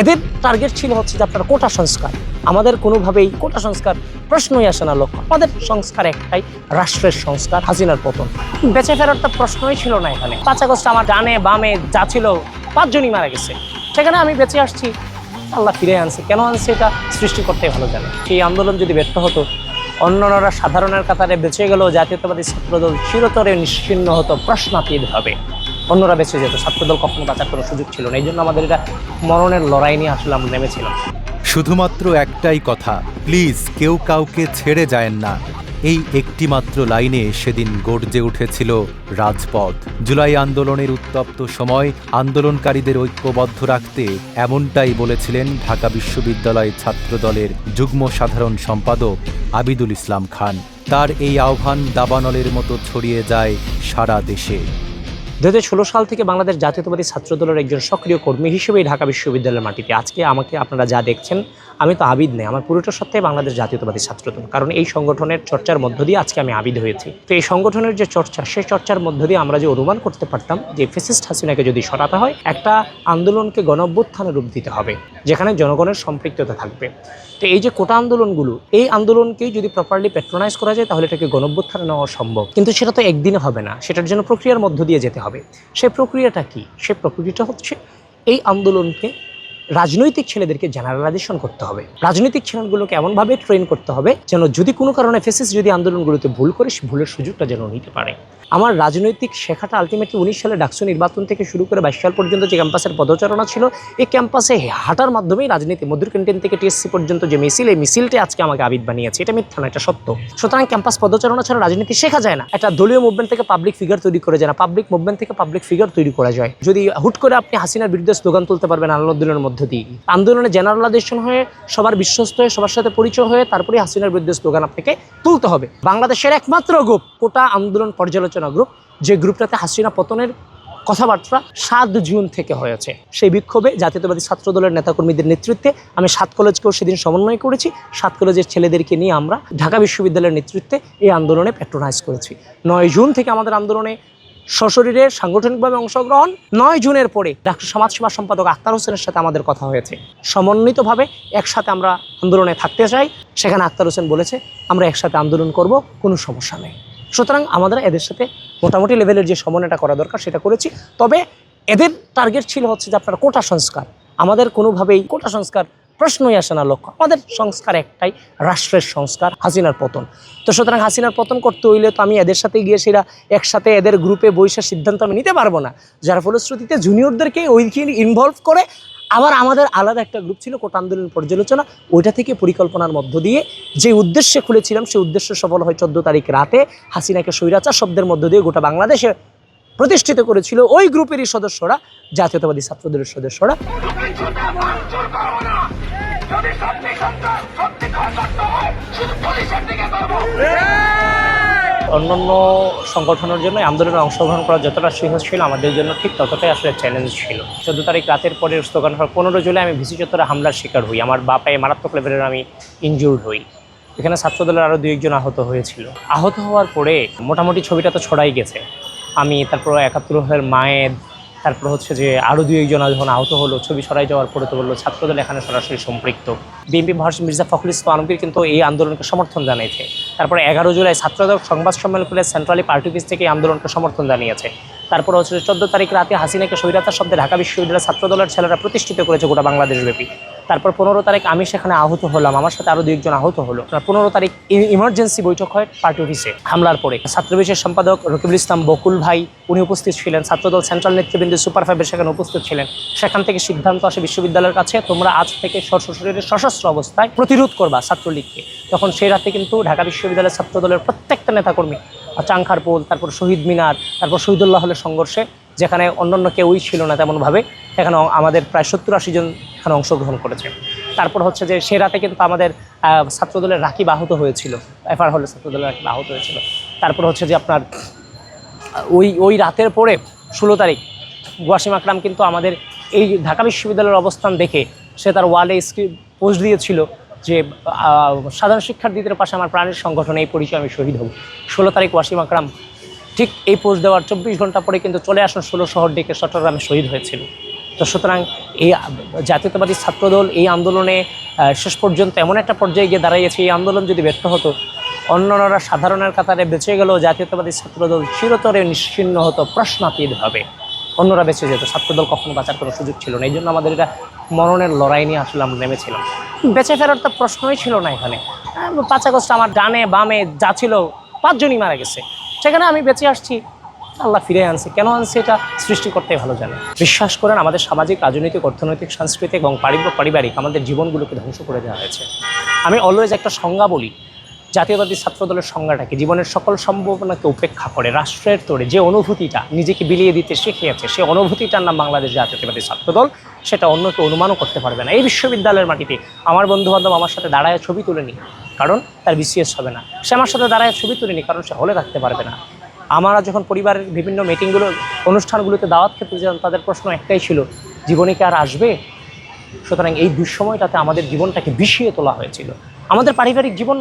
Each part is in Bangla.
এদের টার্গেট ছিল হচ্ছে যে আপনার কোটা সংস্কার। আমাদের কোনোভাবেই কোটা সংস্কার প্রশ্নই আসে না, লক্ষ্য। আমাদের সংস্কার একটাই, রাষ্ট্রের সংস্কার, হাসিনার পতন। বেঁচে ফেরার তো প্রশ্নই ছিল না এখানে। পাঁচ আগস্ট আমার ডানে বামে যা ছিল, পাঁচজনই মারা গেছে। সেখানে আমি বেঁচে আসছি। আল্লাহ ফিরে আনছে। কেন আনছে এটা সৃষ্টি করতে ভালো জানে। সেই আন্দোলন যদি ব্যর্থ হতো, অন্যান্যরা সাধারণের কাতারে বেঁচে গেল জাতীয়তাবাদী ছাত্রদল চিরতরে নিশ্চিন্ন হতো, প্রশ্নাতীত হবে অন্যরা বেঁচে যেত, ছাত্রদল কখনো বাঁচার কোনো সুযোগ ছিল না। এই জন্য আমাদের এটা মরণের লড়াই নিয়ে আসলে আমরা নেমেছিলাম। শুধুমাত্র একটাই কথা, প্লিজ কেউ কাউকে ছেড়ে যায়েন না। এই একটিমাত্র লাইনে সেদিন গর্জে উঠেছিল রাজপথ। জুলাই আন্দোলনের উত্তপ্ত সময় আন্দোলনকারীদের ঐক্যবদ্ধ রাখতে এমনটাই বলেছিলেন ঢাকা বিশ্ববিদ্যালয় ছাত্রদলের যুগ্ম সাধারণ সম্পাদক আবিদুল ইসলাম খান। তার এই আহ্বান দাবানলের মতো ছড়িয়ে যায় সারা দেশে। দু সাল থেকে বাংলাদেশ জাতীয়তাবাদী ছাত্র দলের একজন সক্রিয় কর্মী হিসেবেই ঢাকা বিশ্ববিদ্যালয়ের মাটিতে। আজকে আমাকে আপনারা যা দেখছেন, আমি তো আবিদ নেই, আমার পুরোটা সত্ত্বে বাংলাদেশ জাতীয়তাবাদী ছাত্র দল কারণ এই সংগঠনের চর্চার মধ্য দিয়ে আজকে আমি আবিদ হয়েছি। তো এই সংগঠনের যে চর্চা, সেই চর্চার মধ্য দিয়ে আমরা যে অনুমান করতে পারতাম যে ফেসিস্ট হাসিনাকে যদি সরাতে হয়, একটা আন্দোলনকে গণভ্যুত্থানের রূপ দিতে হবে। যেখানে জনগণের সম্পৃক্ততা থাকবে। তো এই যে কোটা আন্দোলনগুলো, এই আন্দোলনকেই যদি প্রপারলি প্যাট্রোনাইজ করা যায়, তাহলে এটাকে গণভ্যুত্থানে নেওয়া সম্ভব। কিন্তু সেটা তো একদিনে হবে না, সেটার জন্য প্রক্রিয়ার মধ্য দিয়ে যেতে হবে। সে প্রক্রিয়াটা কি? সে প্রক্রিয়াটা হচ্ছে এই আন্দোলনকে রাজনৈতিক ছেলেদেরকে জেনারেলাইজেশন করতে হবে। রাজনৈতিক ছেলেগুলোকে এমনভাবে ট্রেন করতে হবে যেন যদি কোনো কারণে ফেসিস যদি আন্দোলনগুলোতে ভুল করে ভুলের সুযোগটা যেন নিতে পারে। আমার রাজনৈতিক শেখাটা আলটিমেটলি উনিশ সালে ডাকসু নির্বাচন থেকে শুরু করে বাইশ সাল পর্যন্ত যে ক্যাম্পাসের পদচারণা ছিল, এই ক্যাম্পাসে হাঁটার মাধ্যমেই রাজনীতি, মধুর ক্যান্টিন থেকে টিএসসি পর্যন্ত যে মিছিল, এই মিছিলটি আজকে আমাকে আবিদ বানিয়েছে। এটা মিথ্যা না, এটা সত্য। সুতরাং ক্যাম্পাস পদচারণা ছাড়া রাজনীতি শেখা যায় না। একটা দলীয় মুভমেন্ট থেকে পাবলিক ফিগার তৈরি করে যায় না। পাবলিক মুভমেন্ট থেকে পাবলিক ফিগার তৈরি করা যায়। যদি হুট করে আপনি হাসিনার বিরুদ্ধে স্লোগান তুলতে পারবেন আন্দোলনের মধ্য দিয়ে। আন্দোলনে জেনারেলাইজেশন হয়ে, সবার বিশ্বস্ত হয়ে, সবার সাথে পরিচয় হয়ে, তারপরে হাসিনার বিরুদ্ধে স্লোগান আপনাকে তুলতে হবে। বাংলাদেশের একমাত্র গ্রুপ কোটা আন্দোলন পর্যালোচনা গ্রুপ যে গ্রুপটাতে হাসিনা পতনের কথাবার্তা সাত জুন থেকে হয়েছে। সেই বিক্ষোভে জাতীয়তাবাদী ছাত্র দলের নেতাকর্মীদের নেতৃত্বে আমি সাত কলেজকেও সেদিন সমন্বয় করেছি। সাত কলেজের ছেলেদেরকে নিয়ে আমরা ঢাকা বিশ্ববিদ্যালয়ের নেতৃত্বে এই আন্দোলনে প্যাট্রোনাইজ করেছি। নয় জুন থেকে আমাদের আন্দোলনে সশরীরে সাংগঠনিকভাবে অংশগ্রহণ নয় জুনের পরে ডাক্তার সমাজসেবা সম্পাদক আক্তার হোসেনের সাথে আমাদের কথা হয়েছে। সমন্বিতভাবে একসাথে আমরা আন্দোলনে থাকতে চাই। সেখানে আক্তার হোসেন বলেছে, আমরা একসাথে আন্দোলন করব, কোনো সমস্যা নেই। সুতরাং আমাদের এদের সাথে মোটামুটি লেভেলের যে সমন্বয়টা করা দরকার সেটা করেছি। তবে এদের টার্গেট ছিল হচ্ছে যে আপনার কোটা সংস্কার। আমাদের কোনোভাবেই কোটা সংস্কার প্রশ্নই আসে না লক্ষ্য। আমাদের সংস্কার একটাই, রাষ্ট্রের সংস্কার, হাসিনার পতন। তো সুতরাং হাসিনার পতন করতে হইলে তো আমি এদের সাথে গিয়ে সেটা একসাথে এদের গ্রুপে বৈশাখ সিদ্ধান্ত আমি নিতে পারব না। যার ফলশ্রুতিতে জুনিয়রদেরকে ওইখানে ইনভলভ করে আবার আমাদের আলাদা একটা গ্রুপ ছিল, কোটা আন্দোলন পর্যালোচনা, ওইটা থেকে পরিকল্পনার মধ্য দিয়ে যে উদ্দেশ্যে খুলেছিলাম সেই উদ্দেশ্য সফল হয় চোদ্দ তারিখ রাতে। হাসিনাকে স্বৈরাচার শব্দের মধ্য দিয়ে গোটা বাংলাদেশে প্রতিষ্ঠিত করেছিল ওই গ্রুপেরই সদস্যরা, জাতীয়তাবাদী ছাত্রদলের সদস্যরা। অন্যান্য সংগঠনের জন্য আন্দোলনে অংশগ্রহণ করা যতটা সহজ ছিল, আমাদের জন্য ঠিক ততটাই আসলে চ্যালেঞ্জ ছিল। চোদ্দ তারিখ রাতের পরে স্লোগান হওয়ার পনেরো জুলাই আমি ভিসি চত্বরে হামলার শিকার হই। আমার বা পায়ে মারাত্মক লেভেলের আমি ইনজুর্ড হই। এখানে ছাত্রদলের আরও দুই একজন আহত হয়েছিল। আহত হওয়ার পরে মোটামুটি ছবিটা তো ছড়াই গেছে। আমি তারপর একাত্তরের মায়ের তারপর হচ্ছে যে আরও দুই একজন যখন আহত হলো, ছবি সরাই যাওয়ার পরে তো বলল ছাত্রদল এখানে সরাসরি সম্পৃক্ত। বিএনপি মহাসচিব মির্জা ফখরুল ইসলাম আলমগীর কিন্তু এই আন্দোলনকে সমর্থন জানিয়েছে তারপরে এগারো জুলাই ছাত্রদল সংবাদ সম্মেলন করে সেন্ট্রালি পার্টি অফিস থেকে এই আন্দোলনকে সমর্থন জানিয়েছে। তারপর হচ্ছে চোদ্দ তারিখ রাতে হাসিনাকে স্বৈরাতার শব্দে ঢাকা বিশ্ববিদ্যালয়ের ছাত্রদলের ছেলেরা প্রতিষ্ঠিত করেছে গোটা বাংলাদেশব্যাপী। তারপর পনেরো তারিখ আমি সেখানে আহত হলাম, আমার সাথে আরও দুইজন আহত হলো। পনেরো তারিখ ইমার্জেন্সি বৈঠক হয় পার্টি অফিসে হামলার পরে। ছাত্রবিশেষ সম্পাদক রকিবুল ইসলাম বকুল ভাই, উনি উপস্থিত ছিলেন। ছাত্রদল সেন্ট্রাল নেতৃবৃন্দ সুপার ফাইভের সেখানে উপস্থিত ছিলেন। সেখান থেকে সিদ্ধান্ত আসে বিশ্ববিদ্যালয়ের কাছে, তোমরা আজ থেকে সশরীরে সশস্ত্র অবস্থায় প্রতিরোধ করবা ছাত্রলীগকে। তখন সেই রাতে কিন্তু ঢাকা বিশ্ববিদ্যালয়ের ছাত্রদলের প্রত্যেকটা নেতাকর্মী চাংখার পোল তারপর শহীদ মিনার, তারপর শহীদুল্লাহ হলের সংঘর্ষে যেখানে অন্যান্য কেউই ছিল না তেমনভাবে, এখানে আমাদের প্রায় সত্তর আশি জন এখানে অংশগ্রহণ করেছে। তারপর হচ্ছে যে সে রাতে কিন্তু আমাদের ছাত্রদলের রাকিব আহত হয়েছিল। এফআর হলে ছাত্রদলের রাকিব আহত হয়েছিল। তারপর হচ্ছে যে আপনার ওই ওই রাতের পরে ষোলো তারিখ, ওয়াসিম আকরাম কিন্তু আমাদের এই ঢাকা বিশ্ববিদ্যালয়ের অবস্থান দেখে সে তার ওয়ালে স্ক্রিপ্ট পোস্ট দিয়েছিল যে সাধারণ শিক্ষার্থীদের পাশে আমার প্রাণের সংগঠন, এই পরিচয় আমি শহীদ হব। ষোলো তারিখ ওয়াসিম আকরাম ঠিক এই পোস্ট দেওয়ার চব্বিশ ঘণ্টা পরে কিন্তু চলে আসুন ষোলো শহর ডেকে চট্টগ্রামে শহীদ হয়েছিল। তো সুতরাং এই জাতীয়তাবাদী ছাত্রদল এই আন্দোলনে শেষ পর্যন্ত এমন একটা পর্যায়ে গিয়ে দাঁড়িয়েছে এই আন্দোলন যদি ব্যর্থ হতো অন্যান্যরা সাধারণের কাতারে বেঁচে গেলেও জাতীয়তাবাদী ছাত্রদল চিরতরে নিশ্চিন্ন হতো, প্রশ্নাতীত হবে। অন্যরা বেঁচে যেত, ছাত্রদল কখনো বাঁচার কোনো সুযোগ ছিল না। এই জন্য আমাদের এটা মরণের লড়াই নিয়ে আসলে আমরা নেমেছিলাম। বেঁচে ফেরার তো প্রশ্নই ছিল না এখানে। পাঁচ আগস্ট আমার ডানে বামে যা ছিল, পাঁচজনই মারা গেছে। সেখানে আমি বেঁচে আসছি। আল্লাহ ফিরে আনছে। কেন আনছে এটা? সৃষ্টি করতে ভালো জানে। বিশ্বাস করেন, আমাদের সামাজিক, রাজনৈতিক, অর্থনৈতিক, সাংস্কৃতিক এবং পারিবারিক পারিবারিক আমাদের জীবনগুলোকে ধ্বংস করে দেওয়া হয়েছে। আমি অলওয়েজ একটা সংজ্ঞা বলি জাতীয়বাদী ছাত্রদলের সংজ্ঞাটাকে জীবনের সকল সম্ভাবনাকে উপেক্ষা করে, রাষ্ট্রের তোড়ে যে অনুভূতিটা নিজেকে বিলিয়ে দিতে শিখিয়েছে সেই অনুভূতিটার নাম বাংলাদেশ জাতীয়তাবাদী ছাত্রদল, সেটা অন্য কেউ অনুমানও করতে পারবে না। এই বিশ্ববিদ্যালয়ের মাটিতে আমার বন্ধুবান্ধব আমার সাথে দাঁড়ায় ছবি তুলেনি কারণ তার বিসিএস হবে না। সে আমার সাথে দাঁড়ায় ছবি তুলিনি, কারণ সে হলে থাকতে পারবে না। আমরা যখন পরিবারের বিভিন্ন মিটিংগুলো অনুষ্ঠানগুলোতে দাওয়াত খেতে যেতাম, তাদের প্রশ্ন একটাই ছিল, জীবনে কি আর আসবে? সুতরাং এই দুঃসময়টাতে আমাদের জীবনটাকে বিষিয়ে তোলা হয়েছিল। আমাদের পারিবারিক জীবন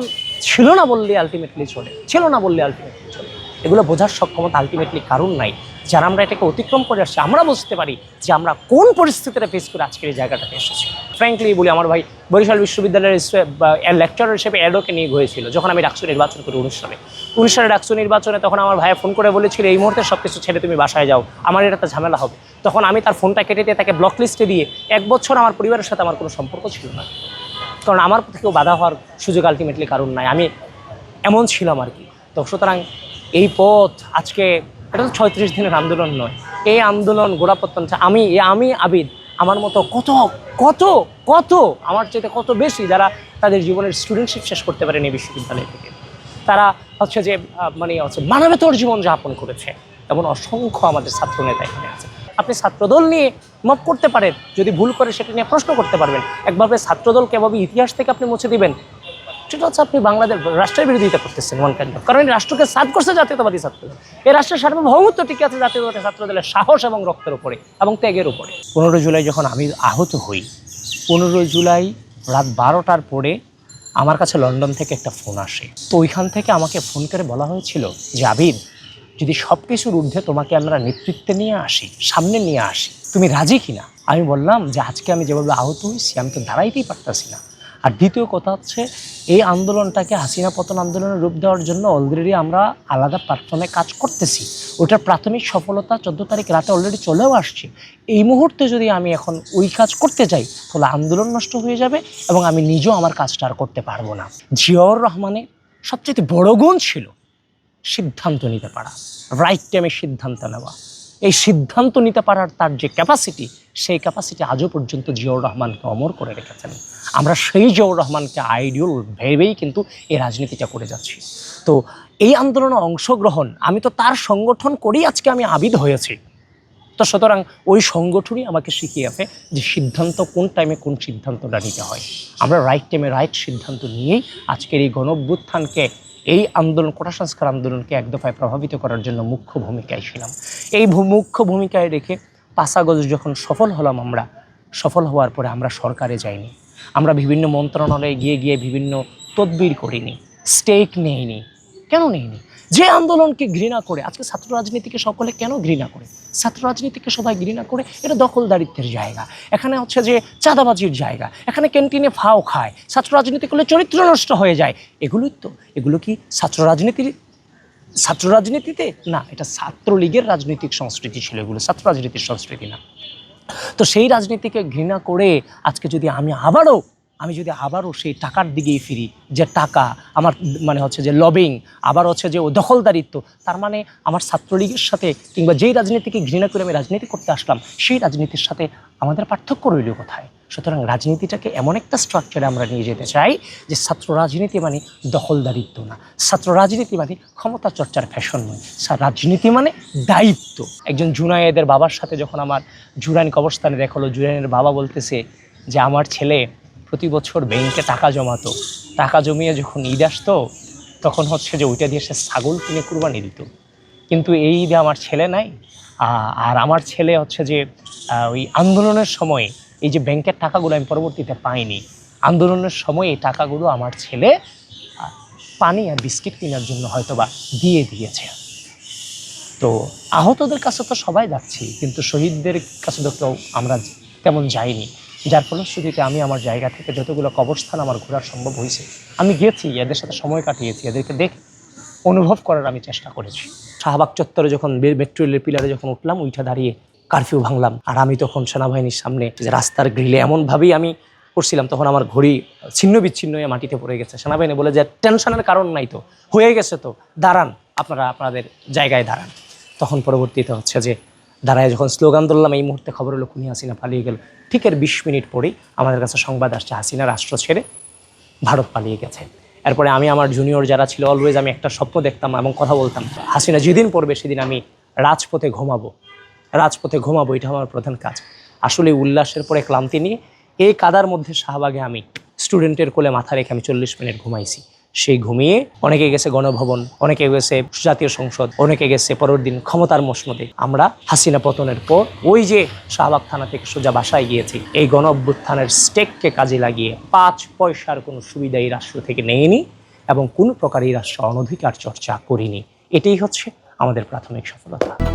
ছিল না বললে আলটিমেটলি চলে, ছিল না বললে আলটিমেটলি চলে। এগুলো বোঝার সক্ষমতা আলটিমেটলি কারণ নাই। যারা আমরা এটাকে অতিক্রম করে আসছি, আমরা বুঝতে পারি যে আমরা কোন পরিস্থিতিটা ফেস করে আজকের এই জায়গাটাতে এসেছি। ফ্র্যাঙ্কলি বলি, আমার ভাই বরিশাল বিশ্ববিদ্যালয়ের লেকচার হিসেবে অ্যাডোকে নিয়ে হয়েছিল, যখন আমি ডাকসু নির্বাচন করি উনিশ সালে ডাকসু নির্বাচনে তখন আমার ভাইয়া ফোন করে বলেছিল, এই মুহূর্তে সব কিছু ছেড়ে তুমি বাসায় যাও, আমার এটা তো ঝামেলা হবে। তখন আমি তার ফোনটা কেটে দিয়ে তাকে ব্লক লিস্টে দিয়ে এক বছর আমার পরিবারের সাথে আমার কোনো সম্পর্ক ছিল না। কারণ আমার থেকেও বাধা হওয়ার সুযোগ আলটিমেটলি কারণ নাই। আমি এমন ছিলাম আর কি। তো সুতরাং এই পথ আজকে, এটা তো ছয়ত্রিশ দিনের আন্দোলন নয়। এই আন্দোলন গোড়াপত্তন আমি আমি আবিদ, আমার মতো কত কত কত, আমার চেয়ে কত বেশি যারা তাদের জীবনের স্টুডেন্টশিপ শেষ করতে পারেন এই বিশ্ববিদ্যালয় থেকে। তারা হচ্ছে যে মানে হচ্ছে মানবেতর জীবন যাপন করেছে। এমন অসংখ্য আমাদের ছাত্র নেতা এখানে আছে। আপনি ছাত্রদল নিয়ে মত করতে পারেন। যদি ভুল করে সেটা নিয়ে প্রশ্ন করতে পারবেন। একভাবে ছাত্রদলকে এভাবে ইতিহাস থেকে আপনি মুছে দিবেন। সেটা হচ্ছে আপনি বাংলাদেশ রাষ্ট্রের বিরোধিতা করতেছেন ওয়ান কাইন্ড কারণ এই রাষ্ট্রকে সাদ করছে জাতীয়তাবাদী ছাত্রদল এই রাষ্ট্রের সার্বভৌমত্ব টিকে আছে জাতীয়তাবাদী ছাত্রদলের সাহস এবং রক্তের উপরে এবং ত্যাগের উপরে। পনেরো জুলাই যখন আমি আহত হই পনেরো জুলাই রাত বারোটার পরে আমার কাছে লন্ডন থেকে একটা ফোন আসে। তো ওইখান থেকে আমাকে ফোন করে বলা হয়েছিল যে আবিদ যদি সব কিছুর ঊর্ধ্বে তোমাকে আমরা নেতৃত্বে নিয়ে আসি, সামনে নিয়ে আসি, তুমি রাজি কিনা? আমি বললাম যে, আজকে আমি যেভাবে আহত হয়েছি, আমি তো দাঁড়াইতেই পারতাছি না। আর দ্বিতীয় কথা হচ্ছে, এই আন্দোলনটাকে হাসিনা পতন আন্দোলনের রূপ দেওয়ার জন্য অলরেডি আমরা আলাদা প্ল্যাটফর্মে কাজ করতেছি। ওটার প্রাথমিক সফলতা চোদ্দ তারিখ রাতে অলরেডি চলেও আসছে। এই মুহূর্তে যদি আমি এখন ওই কাজ করতে যাই, তাহলে আন্দোলন নষ্ট হয়ে যাবে এবং আমি নিজেও আমার কাজটা আর করতে পারব না। জিয়াউর রহমানের সবচেয়ে বড় গুণ ছিল সিদ্ধান্ত নিতে পারা রাইট টাইমে সিদ্ধান্ত নেওয়া। এই সিদ্ধান্ত নিতে পারার তার যে ক্যাপাসিটি সেই ক্যাপাসিটি আজও পর্যন্ত জিয়াউর রহমানকে অমর করে রেখেছেন। আমরা সেই জিয়াউর রহমানকে আইডিয়াল ভেবেই কিন্তু এই রাজনীতিটা করে যাচ্ছি। তো এই আন্দোলনে অংশগ্রহণ, আমি তো তার সংগঠন করেই আজকে আমি আবিদ হয়েছি। তো সুতরাং ওই সংগঠনই আমাকে শিখিয়েছে যে সিদ্ধান্ত কোন টাইমে কোন সিদ্ধান্তটা নিতে হয়। আমরা রাইট টাইমে রাইট সিদ্ধান্ত নিয়েই আজকের এই গণভ্যুত্থানকে এই আন্দোলন, কোটা সংস্কার আন্দোলনকে এক দফায় প্রভাবিত করার জন্য মুখ্য ভূমিকায় ছিলাম। এই মুখ্য ভূমিকায় রেখে পাশাগজ যখন সফল হলাম আমরা, সফল হওয়ার পরে আমরা সরকারে যাইনি। আমরা বিভিন্ন মন্ত্রণালয়ে গিয়ে গিয়ে বিভিন্ন তদবির করিনি। স্টেক নেইনি। কেন নেইনি? যে আন্দোলনকে ঘৃণা করে, আজকে ছাত্র রাজনীতিকে সকলে কেন ঘৃণা করে? ছাত্র রাজনীতিকে সবাই ঘৃণা করে, এটা দখলদারিত্বের জায়গা। এখানে হচ্ছে যে চাঁদাবাজির জায়গা, এখানে ক্যান্টিনে ফাও খায়, ছাত্র রাজনীতি করলে চরিত্র নষ্ট হয়ে যায়। এগুলোই তো, এগুলো কি ছাত্র রাজনীতির, ছাত্র রাজনীতিতে? না, এটা ছাত্রলীগের রাজনৈতিক সংস্কৃতি ছিল এগুলো, ছাত্র রাজনীতির সংস্কৃতি না। তো সেই রাজনীতিকে ঘৃণা করে আজকে যদি আমি আবারও আমি যদি আবারও সেই টাকার দিকেই ফিরি, যে টাকা আমার মানে হচ্ছে যে লবিং আবার হচ্ছে যে ও দখলদারিত্ব, তার মানে আমার ছাত্রলীগের সাথে কিংবা যেই রাজনীতিকে ঘৃণা করে আমি রাজনীতি করতে আসলাম, সেই রাজনীতির সাথে আমাদের পার্থক্য রইল কোথায়? সুতরাং রাজনীতিটাকে এমন একটা স্ট্রাকচারে আমরা নিয়ে যেতে চাই যে ছাত্র রাজনীতি মানে দখলদারিত্ব না। ছাত্র রাজনীতি মানে ক্ষমতা চর্চার ফ্যাশন নয়। রাজনীতি মানে দায়িত্ব। একজন জুনায়েদের বাবার সাথে যখন আমার জুরাইন কবরস্থানে দেখাল জুরাইনের বাবা বলতেছে যে, আমার ছেলে প্রতি বছর ব্যাংকে টাকা জমাতো। টাকা জমিয়ে যখন ঈদ আসতো, তখন হচ্ছে যে ওইটা দিয়ে সে ছাগল কিনে কুরবানি দিত। কিন্তু এই ঈদে আমার ছেলে নাই আর আমার ছেলে হচ্ছে যে ওই আন্দোলনের সময় এই যে ব্যাংকের টাকাগুলো আমি পরবর্তীতে পাইনি, আন্দোলনের সময় এই টাকাগুলো আমার ছেলে পানি আর বিস্কিট কেনার জন্য হয়তোবা দিয়ে দিয়েছে। তো আহতদের কাছে তো সবাই যাচ্ছি, কিন্তু শহীদদের কাছে তো আমরা তেমন যাইনি। যার ফলশ্রুতিতে আমি আমার জায়গা থেকে যতগুলো কবরস্থান আমার ঘোরা সম্ভব হয়েছে, আমি গেছি এদের সাথে সময় কাটিয়েছি, এদেরকে দেখে অনুভব করার আমি চেষ্টা করেছি। শাহবাগ চত্বরে যখন বে- মেট্রো রেলের পিলারে যখন উঠলাম, উইঠা দাঁড়িয়ে কারফিউ ভাঙলাম, আর আমি তখন সেনাবাহিনীর সামনে যে রাস্তার গ্রিলে এমনভাবেই আমি করছিলাম তখন আমার ঘড়ি ছিন্ন বিচ্ছিন্ন হয়ে মাটিতে পড়ে গেছে। সেনাবাহিনী বলে যে টেনশনের কারণ নাই তো, হয়ে গেছে তো, দাঁড়ান, আপনারা, আপনাদের জায়গায় দাঁড়ান। তখন পরবর্তীতে হচ্ছে যে দাঁড়ায় যখন স্লোগান তুললাম এই মুহূর্তে খবর হলো খুনি হাসিনা পালিয়ে গেল। ঠিক এর বিশ মিনিট পরেই আমাদের কাছে সংবাদ আসছে, হাসিনা রাষ্ট্র ছেড়ে ভারত পালিয়ে গেছে। এরপরে আমি আমার জুনিয়র যারা ছিল অলওয়েজ আমি একটা স্বপ্ন দেখতাম এবং কথা বলতাম, হাসিনা যেদিন পড়বে সেদিন আমি রাজপথে ঘুমাবো। রাজপথে ঘুমাবো, এটা আমার প্রধান কাজ। আসলে উল্লাসের পরে ক্লান্তি নিয়ে, এই কাদার মধ্যে শাহবাগে আমি স্টুডেন্টের কোলে মাথা রেখে আমি চল্লিশ মিনিট ঘুমাইছি। সেই ঘুমিয়ে অনেকে গেছে গণভবন, অনেকে গেছে জাতীয় সংসদ, অনেকে গেছে পরের দিন ক্ষমতার মসমদে আমরা হাসিনা পতনের পর ওই যে শাহবাগ থানা থেকে সোজা বাসায় গিয়েছি, এই গণ অভ্যুত্থানের স্টেককে কাজে লাগিয়ে পাঁচ পয়সার কোনো সুবিধা এই রাষ্ট্র থেকে নেয়নি এবং কোনো প্রকার এই রাষ্ট্র অনধিকার চর্চা করিনি। এটাই হচ্ছে আমাদের প্রাথমিক সফলতা।